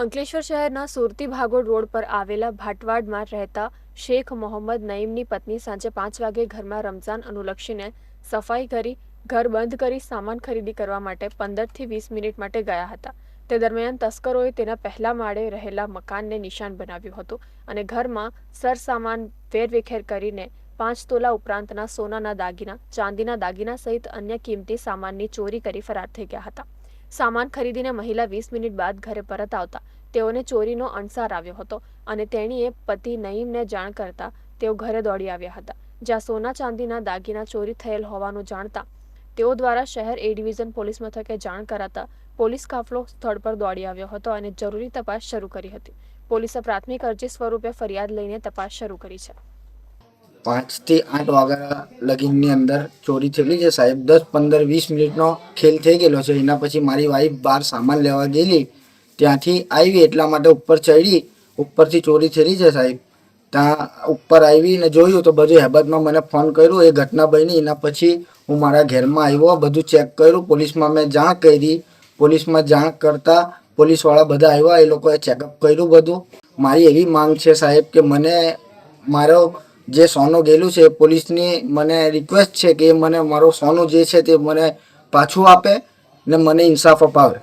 અંકલેશ્વર શહેરના સુરતી ભાગોળ રોડ પર આવેલા ભાટવાડમાં રહેતા શેખ મોહમ્મદ નઈમની પત્ની સાંજે પાંચ વાગે ઘરમાં રમઝાન અનુલક્ષીને સફાઈ કરી, ઘર બંધ કરી સામાન ખરીદી કરવા માટે પંદરથી વીસ મિનિટ માટે ગયા હતા. તે દરમિયાન તસ્કરોએ તેના પહેલા માળે રહેલા મકાનને નિશાન બનાવ્યું હતું અને ઘરમાં સરસામાન વેરવિખેર કરીને પાંચ તોલા ઉપરાંતના સોનાના દાગીના, ચાંદીના દાગીના સહિત અન્ય કિંમતી સામાનની ચોરી કરી ફરાર થઈ ગયા હતા. સામાન ખરીદીને મહિલા વીસ મિનિટ બાદ ઘરે પરત આવતા. તેઓને ચોરીનો અણસાર આવ્યો હતો અને તેણીએ પતિ નઈમને જાણ કરતા તેઓ ઘરે દોડી આવ્યા હતા, જ્યાં સોના ચાંદીના દાગીના ચોરી થયેલ હોવાનું જાણતા તેઓ દ્વારા શહેર એ ડિવિઝન પોલીસ મથકે જાણ કરાતા પોલીસ કાફલો સ્થળ પર દોડી આવ્યો હતો અને જરૂરી તપાસ શરૂ કરી હતી. પોલીસે પ્રાથમિક અરજી સ્વરૂપે ફરિયાદ લઈને તપાસ શરૂ કરી છે. પાંચથી આઠ વાગ્યા લગીનની અંદર ચોરી થયેલી છે સાહેબ. દસ, પંદર, વીસ મિનિટનો ખેલ થઈ ગયેલો છે. એના પછી મારી વાઈફ બહાર સામાન લેવા ગયેલી. ત્યાંથી આવી એટલા માટે ઉપર ચડી ઉપરથી ચોરી થયેલી છે સાહેબ. ત્યાં ઉપર આવી ને જોયું તો બધું હેબતમાં મને ફોન કર્યો. એ ઘટના બની. એના પછી હું મારા ઘેરમાં આવ્યો, બધું ચેક કર્યું. પોલીસમાં મેં જાણ કરી. પોલીસમાં જાણ કરતા પોલીસવાળા બધા આવ્યા. એ લોકોએ ચેકઅપ કર્યું બધું. મારી એવી માંગ છે સાહેબ કે મને મારો જે સોનું ગયેલું છે પોલીસની મને રિક્વેસ્ટ છે કે મને મારો સોનું જે છે તે મને પાછું આપે ને મને ઇન્સાફ અપાવે.